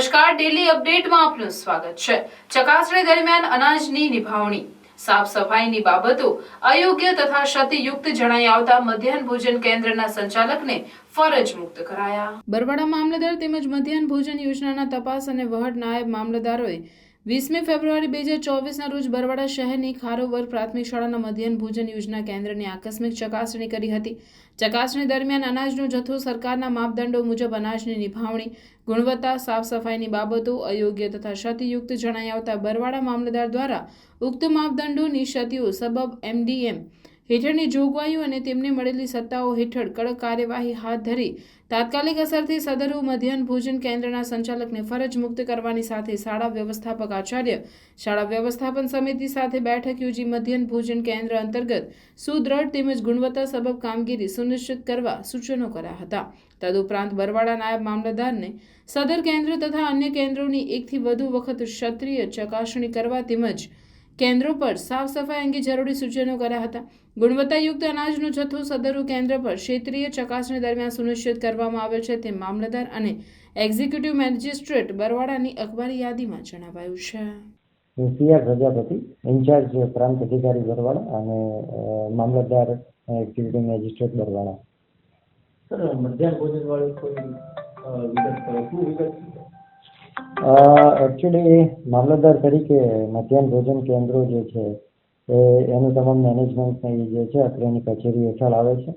નમસ્કાર. ડેલી અપડેટમાં આપનું સ્વાગત છે. ચકાસણી દરમિયાન અનાજની નિભાવણી, સાફ સફાઈની બાબતો, અયોગ્ય તથા ક્ષતિયુક્ત જણાઈ આવતા મધ્યાહન ભોજન કેન્દ્રના સંચાલકને ફરજ મુક્ત કરાયા. બરવાડા મામલતદાર તેમજ મધ્યાહન ભોજન યોજનાના તપાસ અને વહટ નાયબ મામલતદારોએ વીસમી ફેબ્રુઆરી બે હજાર ચોવીસના રોજ બરવાડા શહેરની ખારોવર પ્રાથમિક શાળાના મધ્યાહન ભોજન યોજના કેન્દ્રની આકસ્મિક ચકાસણી કરી હતી. ચકાસણી દરમિયાન અનાજનો જથ્થો, સરકારના માપદંડો મુજબ અનાજની નિભાવણી, ગુણવત્તા સાફ સફાઈની બાબતો અયોગ્ય તથા ક્ષતિયુક્ત જણાઈ આવતા બરવાડા મામલતદાર દ્વારા ઉક્ત માપદંડોની ક્ષતિઓ સબબ એમડીએમ હેઠળની જોગવાઈઓ અને તેમને મળેલી સત્તાઓ હેઠળ કડક કાર્યવાહી હાથ ધરી તાત્કાલિક અસરથી સદરુ મધ્યાહન ભોજન કેન્દ્રના સંચાલકને ફરજ મુક્ત કરવાની સાથે શાળા વ્યવસ્થાપક આચાર્ય શાળા વ્યવસ્થાપન સમિતિ સાથે બેઠક યોજી મધ્યાહન ભોજન કેન્દ્ર અંતર્ગત સુદ્રઢ તેમજ ગુણવત્તા સબબ કામગીરી સુનિશ્ચિત કરવા સૂચનો કર્યા હતા. તદુપરાંત બરવાડા નાયબ મામલતદારને સદર કેન્દ્ર તથા અન્ય કેન્દ્રોની એકથી વધુ વખત ક્ષત્રિય ચકાસણી કરવા તેમજ કેન્દ્રો પર સાફ સફાઈ અંગે જરૂરી સૂચનો કર્યા હતા. ગુણવત્તાયુક્ત અનાજનો જથ્થો સદરુ કેન્દ્ર પર ક્ષેત્રીય ચકાસણી દરમિયાન સુનિશ્ચિત કરવામાં આવે છે તે મામલતદાર અને એક્ઝિક્યુટિવ મેજિસ્ટ્રેટ બરવાડાની અખબારી યાદીમાં જણાવાયું છે. હું સી આર પ્રજાપતિ ઇન્ચાર્જ પ્રાંત અધિકારી બરવાડા અને મામલતદાર એક્ઝિક્યુટિવ મેજિસ્ટ્રેટ બરવાડા. સર મધ્યાહન ભોજન વાળી કોઈ વિગત શું વિગત છે? એકચ્યુઅલી મામલતદાર તરીકે મધ્યાહન ભોજન કેન્દ્રો જે છે, એ, એનું તમામ મેનેજમેન્ટ ને ઈ જે છે અત્રેની કચેરી હેઠળ આવે છે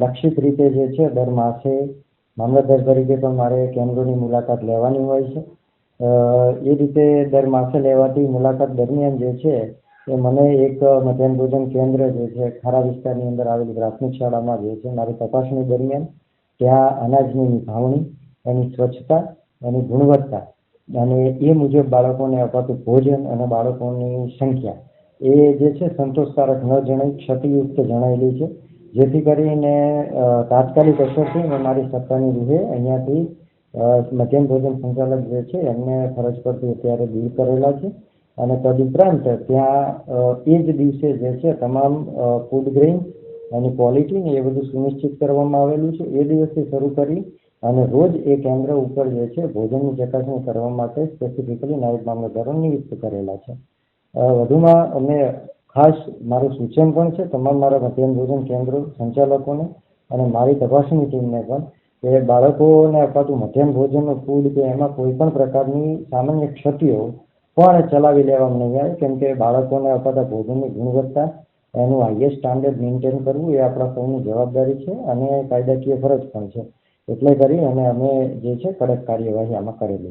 લક્ષિત રીતે જે છે, દર માસે મામલતદાર તરીકે પણ મારે કેન્દ્રોની મુલાકાત લેવાની હોય છે એ રીતે દર માસે લેવાતી મુલાકાત દરમિયાન જે છે, એ મને એક મધ્યાહન ભોજન કેન્દ્ર જે છે, ખારા વિસ્તારની અંદર આવેલી પ્રાથમિક શાળામાં જે છે, મારી તપાસણી દરમિયાન ત્યાં અનાજની નિભાવણી, એની સ્વચ્છતા એની ગુણવત્તા. અને એ મુજબ બાળકોને અપાતું ભોજન અને બાળકોની સંખ્યા. એ જે છે સંતોષકારક ન જણાઈ ક્ષતિયુક્ત જણાયેલી છે. જેથી કરીને તાત્કાલિક અસરથી મેં મારી સત્તાની રૂહે અહીંયાથી મધ્યાહન ભોજન સંચાલક જે છે એમને ફરજ પરથી અત્યારે દૂર કરેલા છે. અને તદુપરાંત ત્યાં એ જ દિવસે જે છે તમામ ફૂડ ગ્રેઇન અને ક્વોલિટી ને એ બધું સુનિશ્ચિત કરવામાં આવેલું છે. એ દિવસથી શરૂ કરી અને રોજ એ કેન્દ્ર ઉપર જે છે, ભોજનની ચકાસણી કરવા માટે સ્પેસિફિકલી નાયબ મામલતદારો નિયુક્ત કરેલા છે. વધુમાં અમે ખાસ મારું સૂચન પણ છે, તમામ મારા મધ્યાહન ભોજન કેન્દ્રો સંચાલકોને અને મારી તપાસની ટીમને પણ, કે બાળકોને અપાતું મધ્યાહન ભોજનનું ફૂડ કે એમાં કોઈ પણ પ્રકારની સામાન્ય ક્ષતિઓ પણ ચલાવી લેવામાં નહીં આવે, કેમ કે બાળકોને અપાતા ભોજનની ગુણવત્તા, એનું હાઈએસ્ટ સ્ટાન્ડર્ડ મેન્ટેન કરવું એ આપણા સૌની જવાબદારી છે અને કાયદાકીય ફરજ પણ છે. એટલે કરી અને અમે જે છે કડક કાર્યવાહી આમાં કરેલી છે.